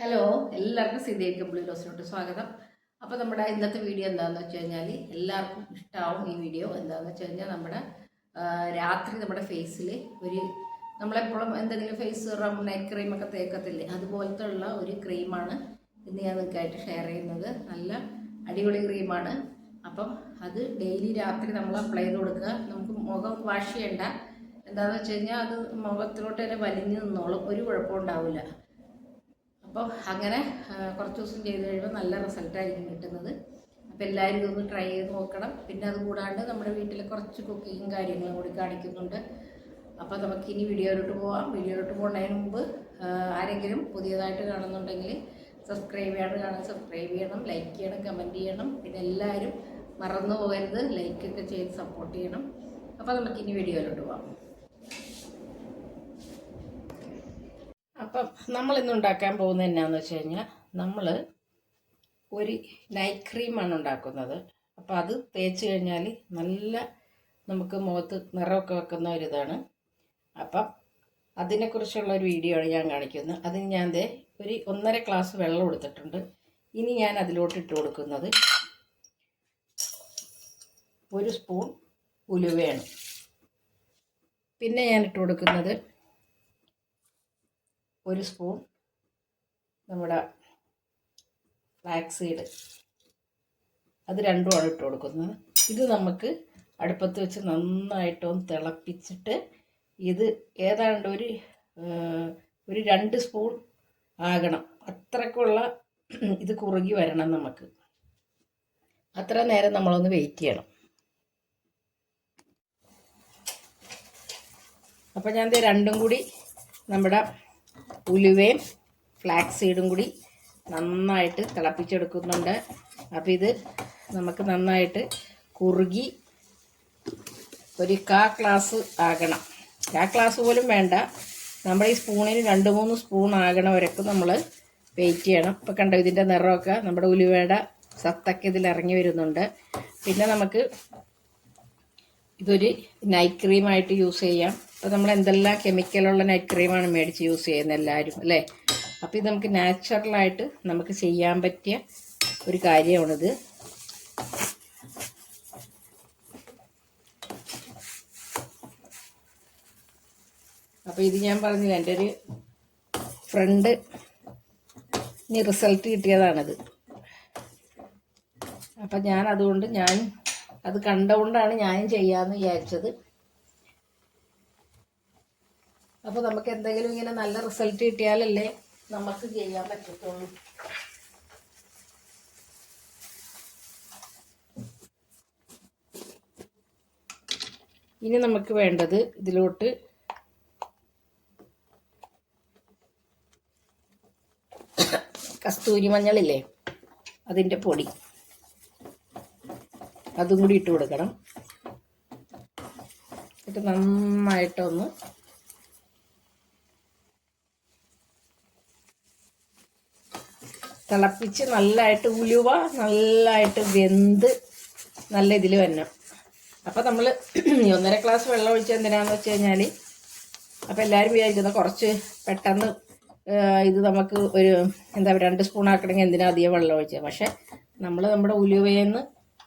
Hello എല്ലാവർക്കും സിദ്ധി കമ്പിളി ഡോസിനോട്ട് സ്വാഗതം. അപ്പോൾ നമ്മുടെ ഇന്നത്തെ വീഡിയോ എന്താണെന്ന് വെച്ച് കഴിഞ്ഞാൽ എല്ലാവർക്കും ഇഷ്ടമാവും ഈ വീഡിയോ എന്താണെന്ന് വെച്ച് കഴിഞ്ഞാൽ നമ്മുടെ രാത്രി നമ്മുടെ ഫേസിൽ ഒരു നമ്മളെപ്പോഴും എന്തെങ്കിലും ഫേസ് റം നൈറ്റ് ക്രീമൊക്കെ തേക്കത്തില്ലേ? അതുപോലത്തെ ഉള്ള ഒരു ക്രീമാണ് ഇന്ന് ഞാൻ നിങ്ങൾക്കായിട്ട് ഷെയർ ചെയ്യുന്നത്. നല്ല അടിപൊളി ക്രീമാണ് അപ്പം അത് ഡെയിലി രാത്രി നമ്മൾ അപ്ലൈ ചെയ്ത് കൊടുക്കുക. നമുക്ക് മുഖം വാഷ് ചെയ്യേണ്ട. എന്താണെന്ന് വെച്ച് കഴിഞ്ഞാൽ അത് മുഖത്തിലോട്ട് തന്നെ വലിഞ്ഞു നിന്നോളും. ഒരു കുഴപ്പവും അപ്പോൾ അങ്ങനെ കുറച്ച് ദിവസം ചെയ്ത് കഴിയുമ്പോൾ നല്ല റിസൾട്ടായിരിക്കും കിട്ടുന്നത്. അപ്പോൾ എല്ലാവരും ഇതൊന്ന് ട്രൈ ചെയ്ത് നോക്കണം. പിന്നെ അത് കൂടാണ്ട് നമ്മുടെ വീട്ടിൽ കുറച്ച് കുക്കിങ്ങും കാര്യങ്ങളും കൂടി കാണിക്കുന്നുണ്ട്. അപ്പോൾ നമുക്ക് ഇനി വീഡിയോയിലോട്ട് പോവാം. വീഡിയോയിലോട്ട് പോകുന്നതിന് മുമ്പ് ആരെങ്കിലും പുതിയതായിട്ട് കാണുന്നുണ്ടെങ്കിൽ സബ്സ്ക്രൈബ് ചെയ്യാണ്ട് കാണാൻ സബ്സ്ക്രൈബ് ചെയ്യണം ലൈക്ക് ചെയ്യണം കമന്റ് ചെയ്യണം. പിന്നെ എല്ലാവരും മറന്നു പോകരുത്. ലൈക്കൊക്കെ ചെയ്ത് സപ്പോർട്ട് ചെയ്യണം. അപ്പോൾ നമുക്ക് ഇനി വീഡിയോയിലോട്ട് പോവാം. അപ്പം നമ്മൾ ഇന്ന് ഉണ്ടാക്കാൻ പോകുന്നത് എന്നാന്ന് വെച്ച് കഴിഞ്ഞാൽ നമ്മൾ ഒരു നൈറ്റ് ക്രീമാണ് ഉണ്ടാക്കുന്നത്. അപ്പം അത് തേച്ച് കഴിഞ്ഞാൽ നല്ല നമുക്ക് മുഖത്ത് നിറമൊക്കെ വെക്കുന്ന ഒരിതാണ്. അപ്പം അതിനെക്കുറിച്ചുള്ള ഒരു വീഡിയോ ആണ് ഞാൻ കാണിക്കുന്നത്. അതിന് ഞാൻ ദേ ഒരു ഒന്നര ഗ്ലാസ് വെള്ളം എടുത്തിട്ടുണ്ട്. ഇനി ഞാൻ അതിലോട്ട് ഇട്ട് കൊടുക്കുന്നത് ഒരു സ്പൂൺ ഉലുവയാണ്. പിന്നെ ഞാൻ ഇട്ട് കൊടുക്കുന്നത് ഒരു സ്പൂൺ നമ്മുടെ സീഡ് അത് രണ്ടുമാണ് ഇട്ട് കൊടുക്കുന്നത്. ഇത് നമുക്ക് അടുപ്പത്ത് വെച്ച് നന്നായിട്ടൊന്ന് തിളപ്പിച്ചിട്ട് ഇത് ഏതാണ്ട് ഒരു ഒരു രണ്ട് സ്പൂൺ ആകണം. അത്രക്കുള്ള ഇത് കുറുകി വരണം നമുക്ക്. അത്ര നേരം നമ്മളൊന്ന് വെയിറ്റ് ചെയ്യണം. അപ്പോൾ ഞാൻ ഇത് രണ്ടും കൂടി നമ്മുടെ ഉലുവയും ഫ്ലാക്സ് സീഡും കൂടി നന്നായിട്ട് തിളപ്പിച്ചെടുക്കുന്നുണ്ട്. അപ്പോൾ ഇത് നമുക്ക് നന്നായിട്ട് കുറുകി ഒരു കാ ക്ലാസ് ആകണം. കാ ക്ലാസ് പോലും വേണ്ട. നമ്മൾ ഈ സ്പൂണിന് രണ്ട് മൂന്ന് സ്പൂൺ ആകണ വരയ്ക്ക് നമ്മൾ വെയിറ്റ് ചെയ്യണം. ഇപ്പോൾ കണ്ടോ ഇതിന്റെ നിറമൊക്കെ നമ്മുടെ ഉലുവയുടെ സത്തൊക്കെ ഇതിൽ ഇറങ്ങി വരുന്നുണ്ട്. പിന്നെ നമുക്ക് ഇതൊരു നൈറ്റ് ക്രീമായിട്ട് യൂസ് ചെയ്യാം. അപ്പോൾ നമ്മൾ എന്തെല്ലാം കെമിക്കലുള്ള നൈറ്റ് ക്രീമാണ് മേടിച്ച് യൂസ് ചെയ്യുന്നത് എല്ലാവരും അല്ലേ? അപ്പോൾ ഇത് നമുക്ക് നാച്ചുറലായിട്ട് നമുക്ക് ചെയ്യാൻ പറ്റിയ ഒരു കാര്യമാണിത്. അപ്പോൾ ഇത് ഞാൻ പറഞ്ഞില്ല എന്റെ ഒരു ഫ്രണ്ട് റിസൾട്ട് കിട്ടിയതാണിത്. അപ്പം ഞാൻ അതുകൊണ്ട് ഞാൻ അത് കണ്ടുകൊണ്ടാണ് ഞാനും ചെയ്യാമെന്ന് വിചാരിച്ചത് അപ്പോൾ നമുക്ക് എന്തെങ്കിലും ഇങ്ങനെ നല്ല റിസൾട്ട് കിട്ടിയാലല്ലേ നമുക്ക് ചെയ്യാൻ പറ്റത്തുള്ളൂ. ഇനി നമുക്ക് വേണ്ടത് ഇതിലോട്ട് കസ്തൂരി മഞ്ഞളില്ലേ അതിന്റെ പൊടി. അതും കൂടി ഇട്ട് കൊടുക്കണം. എന്നിട്ട് നന്നായിട്ടൊന്ന് തിളപ്പിച്ച് നല്ലതായിട്ട് ഉലുവ നല്ലതായിട്ട് വെന്ത് നല്ല ഇതിൽ വരണം. അപ്പം നമ്മൾ ഒന്നര ഗ്ലാസ് വെള്ളം ഒഴിച്ച് എന്തിനാണെന്ന് വെച്ച് കഴിഞ്ഞാൽ അപ്പം എല്ലാവരും വിചാരിക്കുന്നത് കുറച്ച് പെട്ടെന്ന് ഇത് നമുക്ക് ഒരു എന്താ പറയുക രണ്ട് സ്പൂൺ ആക്കണമെങ്കിൽ എന്തിനാ അധികം വെള്ളം ഒഴിച്ചത് പക്ഷേ നമ്മൾ നമ്മുടെ ഉലുവയിൽ നിന്ന്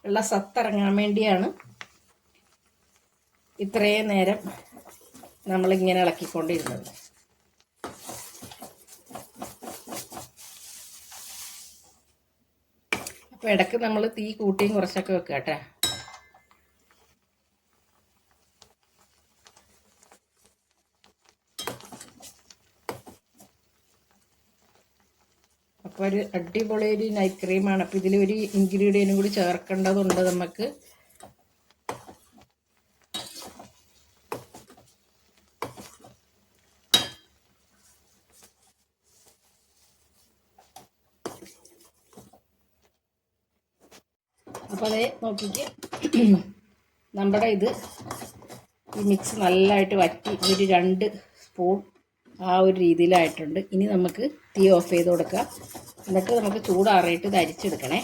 ഉള്ള സത്തിറങ്ങാൻ വേണ്ടിയാണ് ഇത്രയും നേരം നമ്മളിങ്ങനെ ഇളക്കിക്കൊണ്ടിരുന്നത്. അപ്പോൾ ഇടയ്ക്ക് നമ്മൾ തീ കൂട്ടിയും കുറച്ചൊക്കെ വെക്കുക കേട്ടോ. അപ്പോൾ ഒരു അടിപൊളി ഒരു നൈറ്റ് ക്രീമാണ് അപ്പോൾ ഇതിലൊരു ഇൻഗ്രീഡിയന്റും കൂടി ചേർക്കേണ്ടതുണ്ട് നമുക്ക് അപ്പോൾ അതേ നോക്കിക്ക്. നമ്മുടെ ഇത് ഈ മിക്സ് നല്ലതായിട്ട് വറ്റി ഒരു രണ്ട് സ്പൂൺ ആ ഒരു രീതിയിലായിട്ടുണ്ട്. ഇനി നമുക്ക് തീ ഓഫ് ചെയ്ത് കൊടുക്കാം. എന്നിട്ട് നമുക്ക് ചൂടാറിയിട്ട് ഇത് അരിച്ചെടുക്കണേ.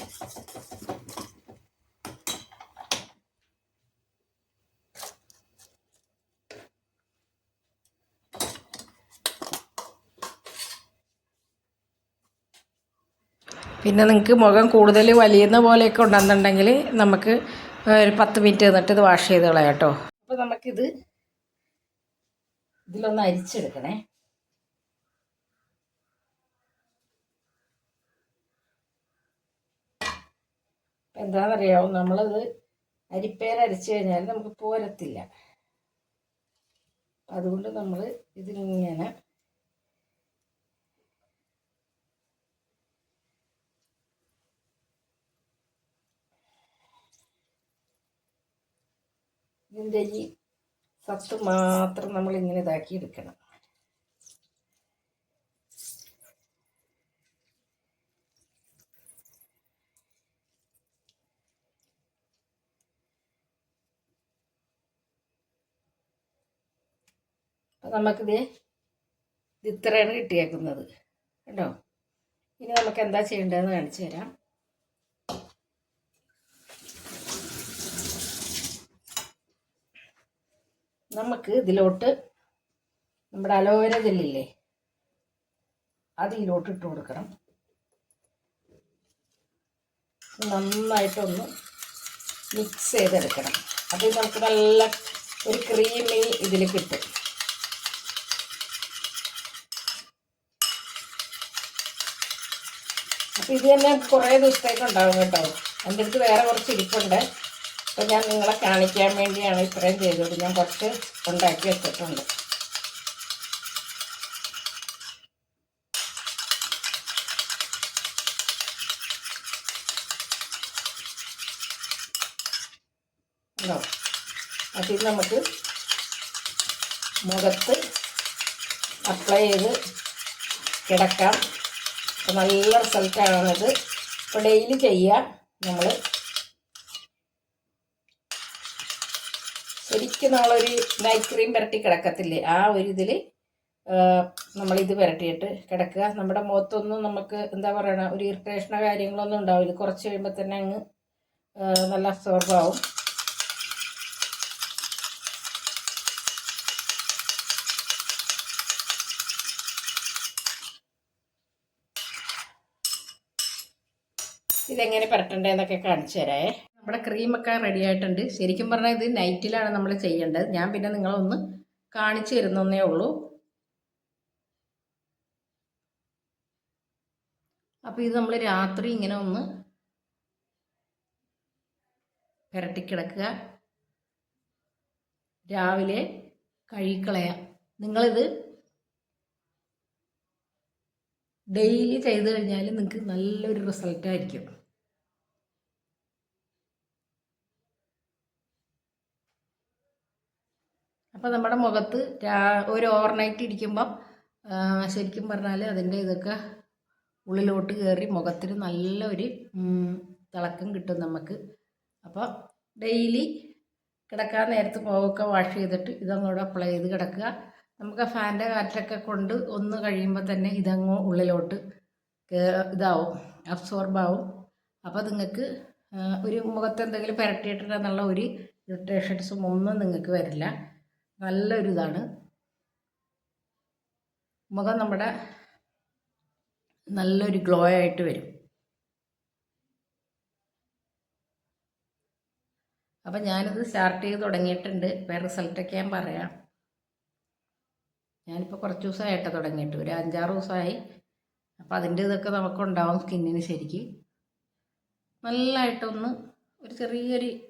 പിന്നെ നിങ്ങൾക്ക് മുഖം കൂടുതൽ വലിയുന്ന പോലെയൊക്കെ ഉണ്ടെന്നുണ്ടെങ്കിൽ നമുക്ക് ഒരു പത്ത് മിനിറ്റ് നിന്നിട്ട് ഇത് വാഷ് ചെയ്ത് കളയാം കേട്ടോ. അപ്പോൾ നമുക്കിത് ഇതിലൊന്ന് അരിച്ചെടുക്കണേ. എന്താണെന്നറിയാവും നമ്മളത് അരിപ്പേര അരിച്ചു കഴിഞ്ഞാൽ നമുക്ക് പോരത്തില്ല. അതുകൊണ്ട് നമ്മൾ ഇതിങ്ങനെ ഇതിന്റെ ഈ സത്ത് മാത്രം നമ്മൾ ഇങ്ങനെ ഇതാക്കി എടുക്കണം അപ്പം നമുക്കിത് ഇത് ഇത്രയാണ് കിട്ടിയേക്കുന്നത്. കേട്ടോ ഇനി നമുക്ക് എന്താ ചെയ്യേണ്ടതെന്ന് കാണിച്ചു തരാം. നമുക്ക് ഇതിലോട്ട് നമ്മുടെ അലോവേര ജെല്ലില്ലേ? അത് ഇതിലോട്ട് ഇട്ട് കൊടുക്കണം. നന്നായിട്ടൊന്ന് മിക്സ് ചെയ്തെടുക്കണം. അത് നമുക്ക് നല്ല ഒരു ക്രീമി ഇതിൽ കിട്ടും അപ്പം ഇത് തന്നെ കുറേ ദിവസത്തേക്ക് ഉണ്ടാവും കേട്ടോ. എന്റെ അടുത്ത് വേറെ കുറച്ച് ഇരിപ്പുണ്ട്. അപ്പോൾ ഞാൻ നിങ്ങളെ കാണിക്കാൻ വേണ്ടിയാണ് ഇത്രയും ചെയ്തത്. ഞാൻ കുറച്ച് ഉണ്ടാക്കി വെച്ചിട്ടുണ്ട്. അതിൽ നമുക്ക് മുഖത്ത് അപ്ലൈ ചെയ്ത് കിടക്കാം. നല്ല റിസൾട്ടാണത് ഇപ്പോൾ ഡെയിലി ചെയ്യുക നമ്മൾ ശരിക്കും നമ്മളൊരു നൈറ്റ് ക്രീം പുരട്ടി കിടക്കത്തില്ലേ? ആ ഒരു ഇതിൽ നമ്മളിത് പുരട്ടിയിട്ട് കിടക്കുക. നമ്മുടെ മുഖത്തൊന്നും നമുക്ക് എന്താ പറയണ ഒരു ഇറിറ്റേഷനോ കാര്യങ്ങളൊന്നും ഉണ്ടാവില്ല. കുറച്ച് കഴിയുമ്പോൾ തന്നെ അങ്ങ് നല്ല അബ്സോർബ് ആവും. ഇതെങ്ങനെ പുരട്ടണ്ടേന്നൊക്കെ കാണിച്ചു തരാ. നമ്മുടെ ക്രീമൊക്കെ റെഡി ആയിട്ടുണ്ട്. ശരിക്കും പറഞ്ഞാൽ ഇത് നൈറ്റിലാണ് നമ്മൾ ചെയ്യേണ്ടത്. ഞാൻ പിന്നെ നിങ്ങളൊന്ന് കാണിച്ചു തരുന്നേ ഉള്ളൂ. അപ്പോൾ ഇത് നമ്മൾ രാത്രി ഇങ്ങനെ ഒന്ന് പുരട്ടിക്കിടക്കുക രാവിലെ കഴുകിക്കളയാം. നിങ്ങളിത് ഡെയിലി ചെയ്ത് കഴിഞ്ഞാൽ നിങ്ങൾക്ക് നല്ലൊരു റിസൾട്ടായിരിക്കും അപ്പോൾ നമ്മുടെ മുഖത്ത് ഒരു ഓവർനൈറ്റ് ഇരിക്കുമ്പം ശരിക്കും പറഞ്ഞാൽ അതിന്റെ ഇതൊക്കെ ഉള്ളിലോട്ട് കയറി മുഖത്തിന് നല്ലൊരു തിളക്കം കിട്ടും നമുക്ക്. അപ്പോൾ ഡെയിലി കിടക്കാൻ നേരത്ത് മുഖമൊക്കെ വാഷ് ചെയ്തിട്ട് ഇതങ്ങോട്ട് അപ്ലൈ ചെയ്ത് കിടക്കുക. നമുക്ക് ഫാന്റെ കാറ്റൊക്കെ കൊണ്ട് ഒന്ന് കഴിയുമ്പോൾ തന്നെ ഇതങ്ങോ ഉള്ളിലോട്ട് ഇതാവും അബ്സോർബാവും അപ്പോൾ നിങ്ങൾക്ക് ഒരു മുഖത്ത് എന്തെങ്കിലും പുരട്ടിയിട്ടുണ്ടെന്നുള്ള ഒരു ഇറിറ്റേഷൻസും ഒന്നും നിങ്ങൾക്ക് വരില്ല. നല്ലൊരു ഇതാണ് മുഖം നമ്മുടെ നല്ലൊരു ഗ്ലോ ആയിട്ട് വരും. അപ്പം ഞാനിത് സ്റ്റാർട്ട് ചെയ്ത് തുടങ്ങിയിട്ടുണ്ട്. വേറെ റിസൾട്ടൊക്കെ ഞാൻ പറയാം. ഞാനിപ്പോൾ കുറച്ച് ദിവസമായിട്ട് തുടങ്ങിയിട്ട്. ഒരു അഞ്ചാറ് ദിവസമായി. അപ്പം അതിന്റെ ഇതൊക്കെ നമുക്കുണ്ടാവും സ്കിന്നിന് ശരിക്ക്. നല്ലതായിട്ടൊന്ന് ഒരു ചെറിയൊരു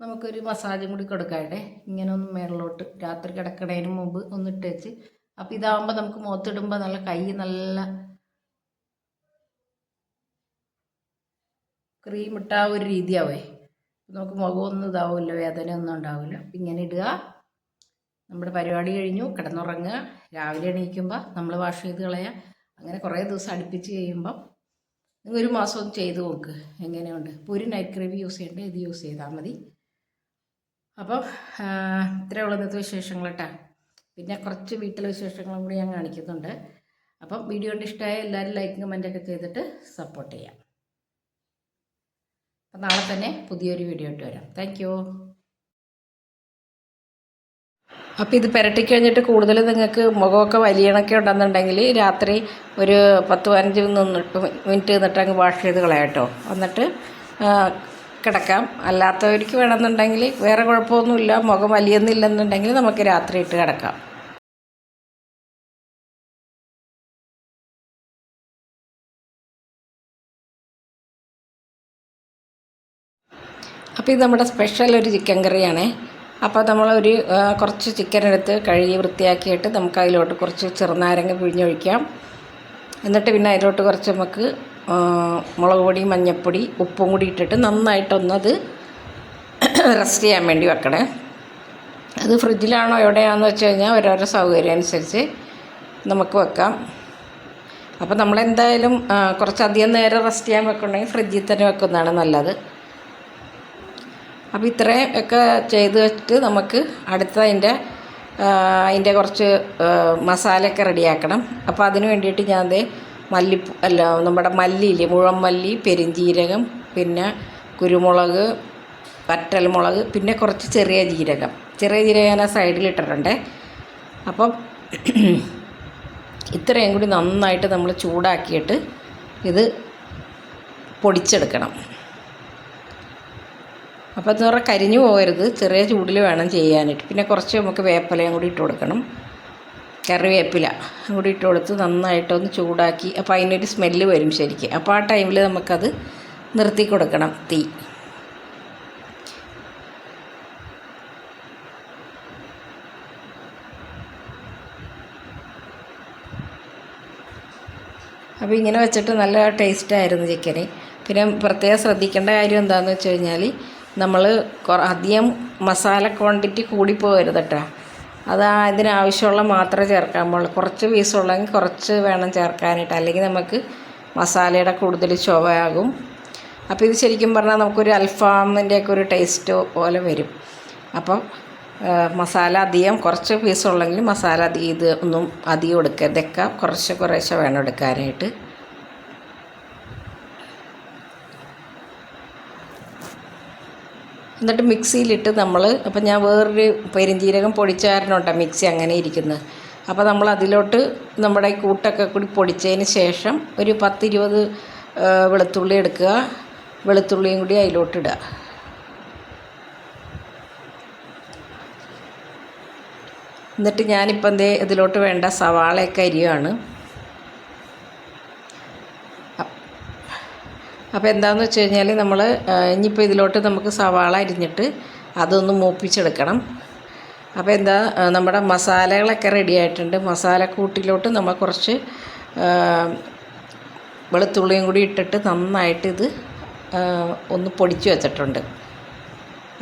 നമുക്കൊരു മസാജും കൂടി കൊടുക്കാട്ടെ. ഇങ്ങനെ ഒന്ന് മേളിലോട്ട് രാത്രി കിടക്കണതിന് മുമ്പ് ഒന്ന് ഇട്ട് വെച്ച്. അപ്പം ഇതാവുമ്പോൾ നമുക്ക് മുഖത്തിടുമ്പോൾ നല്ല കൈ നല്ല ക്രീം ഇട്ട ഒരു രീതിയാവേ. നമുക്ക് മുഖമൊന്നും ഇതാവില്ല വേദന ഒന്നും ഉണ്ടാവില്ല. അപ്പം ഇങ്ങനെ ഇടുക. നമ്മുടെ പരിപാടി കഴിഞ്ഞു കിടന്നുറങ്ങുക. രാവിലെ എണീക്കുമ്പോൾ നമ്മൾ വാഷ് ചെയ്ത് കളയുക അങ്ങനെ കുറേ ദിവസം അടുപ്പിച്ച് കഴിയുമ്പം നിങ്ങൾ ഒരു മാസം ഒന്ന് ചെയ്ത് നോക്ക്. എങ്ങനെയുണ്ട്? ഇപ്പോൾ ഒരു നൈറ്റ് ക്രീം യൂസ് ചെയ്യേണ്ട ഇത് യൂസ് ചെയ്താൽ മതി. അപ്പം ഇത്രയുള്ള ഇന്നത്തെ വിശേഷങ്ങൾ കേട്ടോ പിന്നെ കുറച്ച് വീട്ടിലെ വിശേഷങ്ങളും കൂടി ഞാൻ കാണിക്കുന്നുണ്ട്. അപ്പം വീഡിയോ കൊണ്ട് ഇഷ്ടമായ എല്ലാവരും ലൈക്കും കമന്റൊക്കെ ചെയ്തിട്ട് സപ്പോർട്ട് ചെയ്യാം. അപ്പം നാളെ തന്നെ പുതിയൊരു വീഡിയോ ഇട്ട് വരാം. താങ്ക് അപ്പോൾ ഇത് പുരട്ടി കഴിഞ്ഞിട്ട് കൂടുതൽ നിങ്ങൾക്ക് മുഖമൊക്കെ വലിയണൊക്കെ ഉണ്ടെന്നുണ്ടെങ്കിൽ രാത്രി ഒരു പത്ത് പതിനഞ്ച് നിന്നിട്ട് മിനിറ്റ് നിന്നിട്ട് അങ്ങ് വാഷ് ചെയ്ത് കളയാട്ടോ എന്നിട്ട് കിടക്കാം. അല്ലാത്തവർക്ക് വേണമെന്നുണ്ടെങ്കിൽ വേറെ കുഴപ്പമൊന്നുമില്ല. മുഖം വലിയെന്നില്ലെന്നുണ്ടെങ്കിൽ നമുക്ക് രാത്രി ഇട്ട് കിടക്കാം. അപ്പോൾ ഇത് നമ്മുടെ സ്പെഷ്യൽ ഒരു ചിക്കൻ കറിയാണ്. അപ്പോൾ നമ്മളൊരു ഒരു കുറച്ച് ചിക്കൻ എടുത്ത് കഴുകി വൃത്തിയാക്കിയിട്ട് നമുക്ക് അതിലോട്ട് കുറച്ച് ചെറുനാരങ്ങ പിഴിഞ്ഞൊഴിക്കാം. എന്നിട്ട് പിന്നെ അതിലോട്ട് കുറച്ച് നമുക്ക് മുളക് പൊടി മഞ്ഞൾപ്പൊടി ഉപ്പും കൂടി ഇട്ടിട്ട് നന്നായിട്ടൊന്നത് റെസ്റ്റ് ചെയ്യാൻ വേണ്ടി വെക്കണേ. അത് ഫ്രിഡ്ജിലാണോ എവിടെയാണെന്ന് വെച്ച് കഴിഞ്ഞാൽ ഓരോരോ സൗകര്യം അനുസരിച്ച് നമുക്ക് വെക്കാം. അപ്പോൾ നമ്മളെന്തായാലും കുറച്ചധികം നേരം റെസ്റ്റ് ചെയ്യാൻ വെക്കണമെങ്കിൽ ഫ്രിഡ്ജിൽ തന്നെ വെക്കുന്നതാണ് നല്ലത്. അപ്പോൾ ഇത്രയും ഒക്കെ ചെയ്ത് വെച്ചിട്ട് നമുക്ക് അടുത്ത അതിന്റെ അതിന്റെ കുറച്ച് മസാലയൊക്കെ റെഡിയാക്കണം. അപ്പോൾ അതിന് വേണ്ടിയിട്ട് ഞാൻ ദേ മല്ലി അല്ല നമ്മുടെ മല്ലിയില്ലേ മുഴം മല്ലി പെരിഞ്ജീരകം പിന്നെ കുരുമുളക് വറ്റൽമുളക് പിന്നെ കുറച്ച് ചെറിയ ജീരകം. ചെറിയ ജീരകം ഞാൻ ആ സൈഡിൽ ഇട്ടിട്ടുണ്ട്. അപ്പം ഇത്രയും കൂടി നന്നായിട്ട് നമ്മൾ ചൂടാക്കിയിട്ട് ഇത് പൊടിച്ചെടുക്കണം. അപ്പോൾ എന്ന് പറഞ്ഞാൽ കരിഞ്ഞു പോകരുത്. ചെറിയ ചൂടിൽ വേണം ചെയ്യാനായിട്ട്. പിന്നെ കുറച്ച് നമുക്ക് വേപ്പിലയും കൂടി ഇട്ട് കൊടുക്കണം. കറിവേപ്പില കൂടി ഇട്ട് കൊടുത്ത് നന്നായിട്ടൊന്ന് ചൂടാക്കി. അപ്പോൾ അതിനൊരു സ്മെല്ല് വരും ശരിക്കും. അപ്പോൾ ആ ടൈമിൽ നമുക്കത് നിർത്തി കൊടുക്കണം തീ. അപ്പോൾ ഇങ്ങനെ വെച്ചിട്ട് നല്ല ടേസ്റ്റായിരുന്നു ചിക്കന് പിന്നെ പ്രത്യേകം ശ്രദ്ധിക്കേണ്ട കാര്യം എന്താണെന്ന് വെച്ച് കഴിഞ്ഞാൽ നമ്മൾ അധികം മസാല ക്വാണ്ടിറ്റി കൂടിപ്പോകരുത് കേട്ടോ അത് അതിനാവശ്യമുള്ള മാത്രമേ ചേർക്കാൻ പാടുള്ളൂ. കുറച്ച് പീസുള്ളെങ്കിൽ കുറച്ച് വേണം ചേർക്കാനായിട്ട്. അല്ലെങ്കിൽ നമുക്ക് മസാലയുടെ കൂടുതൽ ചുവയാകും അപ്പോൾ ഇത് ശരിക്കും പറഞ്ഞാൽ നമുക്കൊരു അൽഫാമിന്റെയൊക്കെ ഒരു ടേസ്റ്റ് പോലെ വരും. അപ്പം മസാല അധികം കുറച്ച് പീസുള്ളെങ്കിൽ മസാല അധികം ഇത് ഒന്നും അധികം എടുക്കരുതൊക്കെ കുറച്ച് കുറേശ്ശെ വേണം എടുക്കാനായിട്ട്. എന്നിട്ട് മിക്സിയിലിട്ട് നമ്മൾ അപ്പം ഞാൻ വേറൊരു പെരുംജീരകം പൊടിച്ചാരനുണ്ട് മിക്സി അങ്ങനെ ഇരിക്കുന്നത്. അപ്പോൾ നമ്മൾ അതിലോട്ട് നമ്മുടെ ഈ കൂട്ടൊക്കെ കൂടി പൊടിച്ചതിന് ശേഷം ഒരു പത്തിരുപത് വെളുത്തുള്ളി എടുക്കുക. വെളുത്തുള്ളിയും കൂടി അതിലോട്ടിടുക. എന്നിട്ട് ഞാനിപ്പോൾ എന്തേ ഇതിലോട്ട് വേണ്ട സവാളയൊക്കെ അരിയുകയാണ് അപ്പോൾ എന്താണെന്ന് വെച്ച് കഴിഞ്ഞാൽ നമ്മൾ ഇനിയിപ്പോൾ ഇതിലോട്ട് നമുക്ക് സവാള അരിഞ്ഞിട്ട് അതൊന്ന് മൂപ്പിച്ചെടുക്കണം. അപ്പോൾ എന്താ നമ്മുടെ മസാലകളൊക്കെ റെഡി ആയിട്ടുണ്ട്. മസാലക്കൂട്ടിലോട്ട് നമ്മൾ കുറച്ച് വെളുത്തുള്ളിയും കൂടി ഇട്ടിട്ട് നന്നായിട്ട് ഇത് ഒന്ന് പൊടിച്ച് വെച്ചിട്ടുണ്ട്.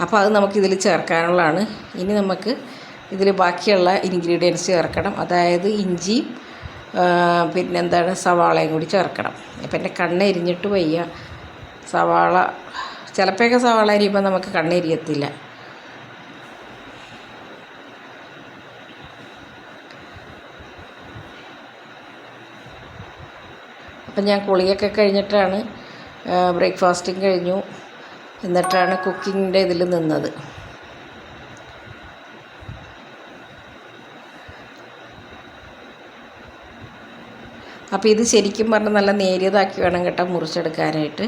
അപ്പോൾ അത് നമുക്ക് ഇതിൽ ചേർക്കാനുള്ളതാണ്. ഇനി നമുക്ക് ഇതിൽ ബാക്കിയുള്ള ഇൻഗ്രീഡിയൻസ് ചേർക്കണം. അതായത് ഇഞ്ചിയും പിന്നെന്താണ്? സവാളയും കൂടി ചേർക്കണം. ഇപ്പം എന്റെ കണ്ണെരിഞ്ഞിട്ട് വയ്യ. സവാള ചിലപ്പോഴൊക്കെ സവാള അരിയുമ്പോൾ നമുക്ക് കണ്ണെരിയത്തില്ല അപ്പം ഞാൻ കുളിയൊക്കെ കഴിഞ്ഞിട്ടാണ് ബ്രേക്ക്ഫാസ്റ്റും കഴിഞ്ഞു. എന്നിട്ടാണ് കുക്കിങ്ങിന്റെ ഇതിൽ നിന്നത്. അപ്പോൾ ഇത് ശരിക്കും പറഞ്ഞാൽ നല്ല നേരിയതാക്കി വേണം കേട്ടോ മുറിച്ചെടുക്കാനായിട്ട്.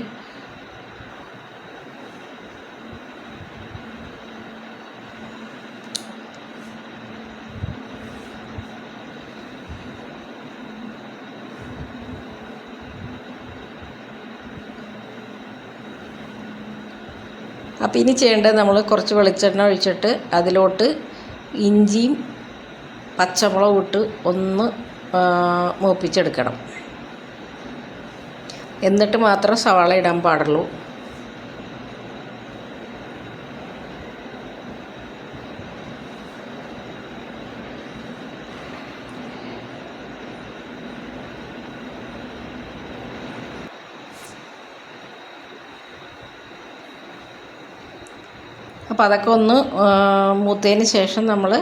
അപ്പോൾ ഇനി ചെയ്യേണ്ടത് നമ്മൾ കുറച്ച് വെളിച്ചെണ്ണ ഒഴിച്ചിട്ട് അതിലോട്ട് ഇഞ്ചിയും പച്ചമുളകും ഇട്ട് ഒന്ന് മൂപ്പിച്ചെടുക്കണം. എന്നിട്ട് മാത്രം സവാള ഇടാൻ പാടുള്ളൂ. അപ്പോൾ അതൊക്കെ ഒന്ന് മൂത്തതിന് ശേഷം നമ്മൾ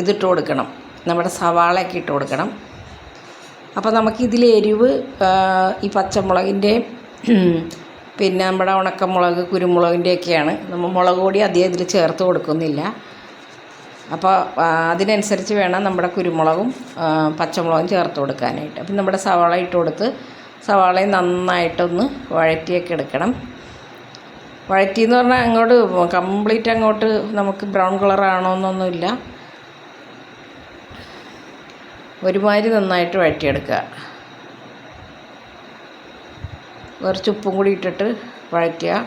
ഇതിട്ട് കൊടുക്കണം. നമ്മുടെ സവാളയൊക്കെ ഇട്ട് കൊടുക്കണം. അപ്പോൾ നമുക്കിതിൽ എരിവ് ഈ പച്ചമുളകിന്റെയും പിന്നെ നമ്മുടെ ഉണക്കമുളക് കുരുമുളകിന്റെയൊക്കെയാണ്. നമ്മൾ മുളക് പൊടി അധികം ഇതിൽ ചേർത്ത് കൊടുക്കുന്നില്ല. അപ്പോൾ അതിനനുസരിച്ച് വേണം നമ്മുടെ കുരുമുളകും പച്ചമുളകും ചേർത്ത് കൊടുക്കാനായിട്ട്. അപ്പം നമ്മുടെ സവാള ഇട്ട് കൊടുത്ത് സവാളയും നന്നായിട്ടൊന്ന് വഴറ്റിയൊക്കെ എടുക്കണം. വഴറ്റി എന്ന് പറഞ്ഞാൽ അങ്ങോട്ട് കംപ്ലീറ്റ് അങ്ങോട്ട് നമുക്ക് ബ്രൗൺ കളർ ആണോന്നൊന്നുമില്ല ഒരുമാതിരി നന്നായിട്ട് വഴറ്റിയെടുക്കുക. കുറച്ച് ഉപ്പും കൂടി ഇട്ടിട്ട് വഴറ്റുക.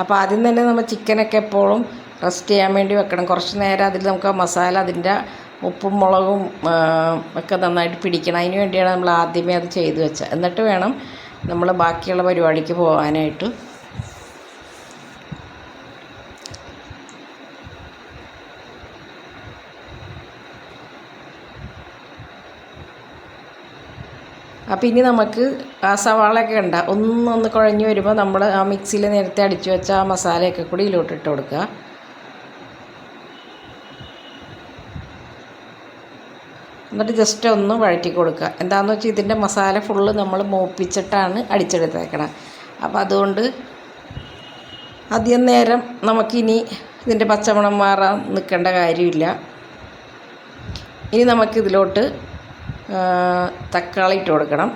അപ്പോൾ ആദ്യം തന്നെ നമ്മൾ ചിക്കനൊക്കെ എപ്പോഴും റെസ്റ്റ് ചെയ്യാൻ വേണ്ടി വെക്കണം. കുറച്ച് നേരം അതിൽ നമുക്ക് മസാല അതിന്റെ ഉപ്പും മുളകും ഒക്കെ നന്നായിട്ട് പിടിക്കണം. അതിന് വേണ്ടിയാണ് നമ്മൾ ആദ്യമേ അത് ചെയ്ത് വെച്ചത്. എന്നിട്ട് വേണം നമ്മൾ ബാക്കിയുള്ള പരിപാടിക്ക് പോകാനായിട്ട്. അപ്പം ഇനി നമുക്ക് ആ സവാളയൊക്കെ ഉണ്ട ഒന്നൊന്ന് കുഴഞ്ഞ് വരുമ്പോൾ നമ്മൾ ആ മിക്സിയിൽ നേരത്തെ അടിച്ചു വെച്ച ആ മസാലയൊക്കെ കൂടി ഇതിലോട്ട് ഇട്ട് കൊടുക്കുക. എന്നിട്ട് ജസ്റ്റ് ഒന്ന് വഴറ്റി കൊടുക്കുക. എന്താണെന്ന് വെച്ചാൽ ഇതിന്റെ മസാല ഫുള്ള് നമ്മൾ മൂപ്പിച്ചിട്ടാണ് അടിച്ചെടുത്തേക്കണം. അപ്പോൾ അതുകൊണ്ട് അധികം നേരം നമുക്കിനി ഇതിന്റെ പച്ചമണം മാറാൻ നിൽക്കേണ്ട കാര്യമില്ല. ഇനി നമുക്കിതിലോട്ട് തക്കാളി ഇട്ട് കൊടുക്കണം.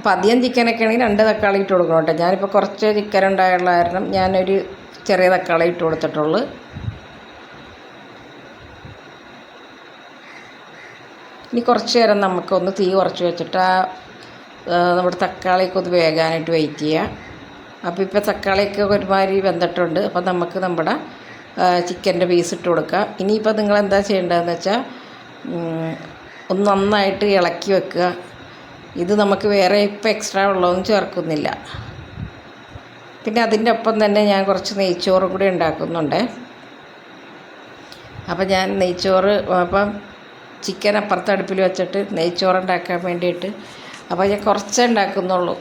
അപ്പോൾ അധികം ചിക്കനൊക്കെ ആണെങ്കിൽ രണ്ട് തക്കാളി ഇട്ട് കൊടുക്കണം കേട്ടോ. ഞാനിപ്പോൾ കുറച്ച് ചിക്കൻ ഉണ്ടായുള്ള കാരണം ഞാനൊരു ചെറിയ തക്കാളി ഇട്ട് കൊടുത്തിട്ടുള്ളൂ. ഇനി കുറച്ച് നേരം നമുക്കൊന്ന് തീ കുറച്ച് വെച്ചിട്ട് ആ നമ്മുടെ തക്കാളിയൊക്കെ ഒന്ന് വേകാനായിട്ട് വെയിറ്റ് ചെയ്യുക അപ്പോൾ ഇപ്പോൾ തക്കാളിയൊക്കെ ഒരുമാതിരി വെന്തിട്ടുണ്ട്. അപ്പോൾ നമുക്ക് നമ്മുടെ ചിക്കന്റെ പീസ് ഇട്ട് കൊടുക്കുക ഇനിയിപ്പോൾ നിങ്ങൾ എന്താ ചെയ്യേണ്ടതെന്ന് വെച്ചാൽ ഒന്ന് നന്നായിട്ട് ഇളക്കി വെക്കുക. ഇത് നമുക്ക് വേറെ ഇപ്പോൾ എക്സ്ട്രാ വെള്ളമൊന്നും ചേർക്കുന്നില്ല. പിന്നെ അതിന്റെ ഒപ്പം തന്നെ ഞാൻ കുറച്ച് നെയ്ച്ചോറ് കൂടി ഉണ്ടാക്കുന്നുണ്ട്. അപ്പം ഞാൻ നെയ്ച്ചോറ് അപ്പം ചിക്കൻ അപ്പുറത്തെ അടുപ്പിൽ വെച്ചിട്ട് നെയ്ച്ചോറ് ഉണ്ടാക്കാൻ വേണ്ടിയിട്ട് അപ്പോൾ ഞാൻ കുറച്ചേ ഉണ്ടാക്കുന്നുള്ളൂ.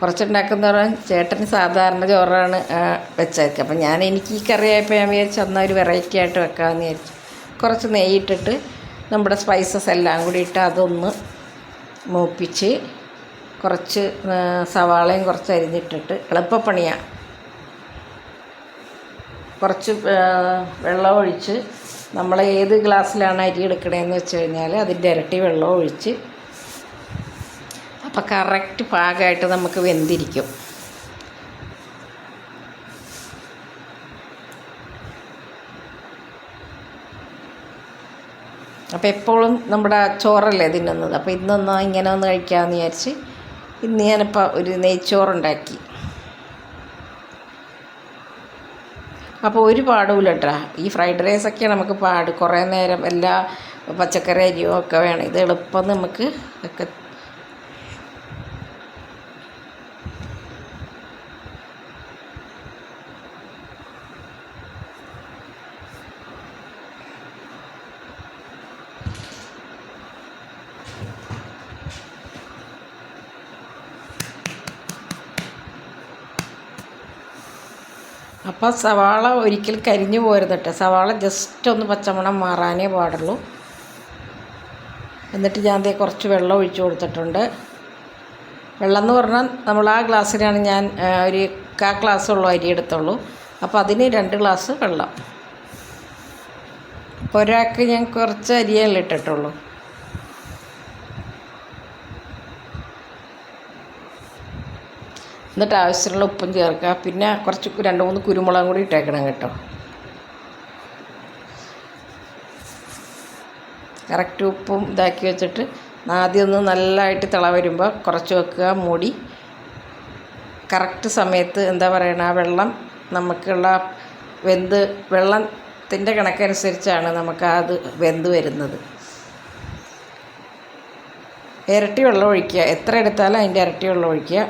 കുറച്ചുണ്ടാക്കുന്ന പറഞ്ഞാൽ ചേട്ടന് സാധാരണ ചോറാണ് വെച്ചേക്കുക. അപ്പം ഞാൻ എനിക്ക് ഈ കറിയായപ്പോൾ ഞാൻ വിചാരിച്ചു എന്നാൽ ഒരു വെറൈറ്റി ആയിട്ട് വെക്കാമെന്ന് വിചാരിച്ചു. കുറച്ച് നെയ്യിട്ടിട്ട് നമ്മുടെ സ്പൈസസ് എല്ലാം കൂടി ഇട്ട് അതൊന്ന് മൂപ്പിച്ച് കുറച്ച് സവാളയും കുറച്ച് അരിഞ്ഞിട്ടിട്ട് എളുപ്പപ്പണിയാണ് കുറച്ച് വെള്ളം ഒഴിച്ച് നമ്മൾ ഏത് ഗ്ലാസ്സിലാണ് അരി എടുക്കണതെന്ന് വെച്ച് കഴിഞ്ഞാൽ അതിന്റെ ഇരട്ടി വെള്ളം ഒഴിച്ച് അപ്പോൾ കറക്റ്റ് പാകമായിട്ട് നമുക്ക് വെന്തിരിക്കും. അപ്പോൾ എപ്പോഴും നമ്മുടെ ചോറല്ലേ തിന്നുന്നത്. അപ്പോൾ ഇന്നൊന്ന് ഇങ്ങനെ ഒന്ന് കഴിക്കാമെന്ന് വിചാരിച്ച് ഇന്ന് ഞാനിപ്പോൾ ഒരു നെയ്ച്ചോറുണ്ടാക്കി. അപ്പോൾ ഒരു പാടുമില്ല കേട്ടോ ഈ ഫ്രൈഡ് റൈസൊക്കെ നമുക്ക് പാട്. കുറേ നേരം എല്ലാ പച്ചക്കറി അരിയും ഒക്കെ വേണം. ഇത് എളുപ്പം നമുക്ക് ഒക്കെ അപ്പോൾ സവാള ഒരിക്കൽ കരിഞ്ഞു പോരുത് കേട്ടോ. സവാള ജസ്റ്റ് ഒന്ന് പച്ചമണം മാറാനേ പാടുള്ളൂ. എന്നിട്ട് ഞാൻ ദേ കുറച്ച് വെള്ളം ഒഴിച്ചു കൊടുത്തിട്ടുണ്ട്. വെള്ളം എന്ന് പറഞ്ഞാൽ നമ്മൾ ആ ഗ്ലാസ്സിനാണ് ഞാൻ ഒരു കാ ഗ്ലാസ് ഉള്ള അരി എടുത്തുള്ളൂ. അപ്പോൾ അതിന് രണ്ട് ഗ്ലാസ് വെള്ളം. ഒരാൾക്ക് ഞാൻ കുറച്ച് അരിയല്ലേ ഇട്ടിട്ടുള്ളൂ. എന്നിട്ട് ആവശ്യമുള്ള ഉപ്പും ചേർക്കുക. പിന്നെ കുറച്ച് രണ്ട് മൂന്ന് കുരുമുളകും കൂടി ഇട്ടേക്കണം കേട്ടോ. കറക്റ്റ് ഉപ്പും ഇതാക്കി വെച്ചിട്ട് ആദ്യം ഒന്ന് നല്ലതായിട്ട് തിള വരുമ്പോൾ കുറച്ച് വെക്കുക മൂടി. കറക്റ്റ് സമയത്ത് എന്താ പറയണ ആ വെള്ളം നമുക്കുള്ള വെന്ത് വെള്ളത്തിന്റെ കണക്കനുസരിച്ചാണ് നമുക്ക് അത് വെന്ത് വരുന്നത്. ഇരട്ടി വെള്ളം ഒഴിക്കുക. എത്ര എടുത്താലും അതിന്റെ ഇരട്ടി വെള്ളം ഒഴിക്കുക.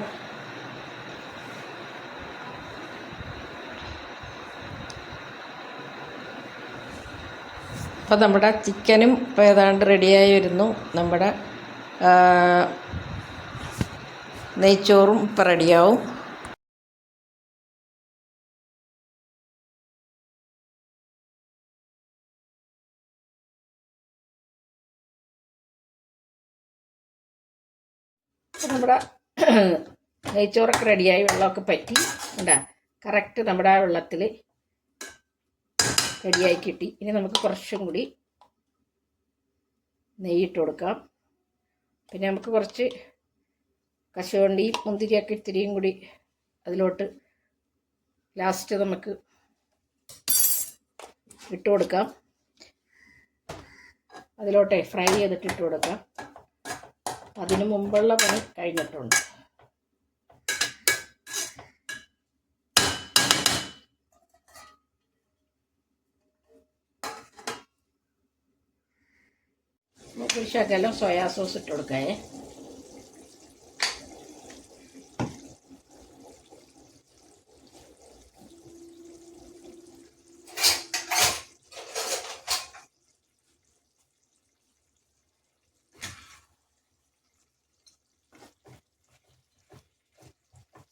അപ്പോൾ നമ്മുടെ ചിക്കനും ഇപ്പോൾ ഏതാണ്ട് റെഡിയായി വരുന്നു നമ്മുടെ നെയ്ച്ചോറും ഇപ്പം റെഡിയാവും നമ്മുടെ നെയ്ച്ചോറൊക്കെ റെഡിയായി വെള്ളമൊക്കെ പറ്റി. ഉണ്ടാ കറക്റ്റ് നമ്മുടെ ആ വെള്ളത്തിൽ റെഡിയായി കിട്ടി. ഇനി നമുക്ക് കുറച്ചും കൂടി നെയ്യിട്ട് കൊടുക്കാം. പിന്നെ നമുക്ക് കുറച്ച് കശുവണ്ടിയും മുന്തിരിയൊക്കെ ഇത്തിരിയും കൂടി അതിലോട്ട് ലാസ്റ്റ് നമുക്ക് ഇട്ട് കൊടുക്കാം. അതിലോട്ടെ ഫ്രൈ ചെയ്തിട്ട് ഇട്ട് കൊടുക്കാം. അതിനു മുമ്പുള്ള പണി കഴിഞ്ഞിട്ടുണ്ട്. നമുക്ക് ശകലം സോയാ സോസ് ഇട്ട് കൊടുക്കേ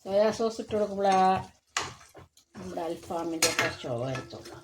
സോയാ സോസ് ഇട്ട് കൊടുക്കുമ്പോൾ നമ്മുടെ അൽഫാമിന്റെ ഒക്കെ ചുവ വരുത്തുള്ളൂ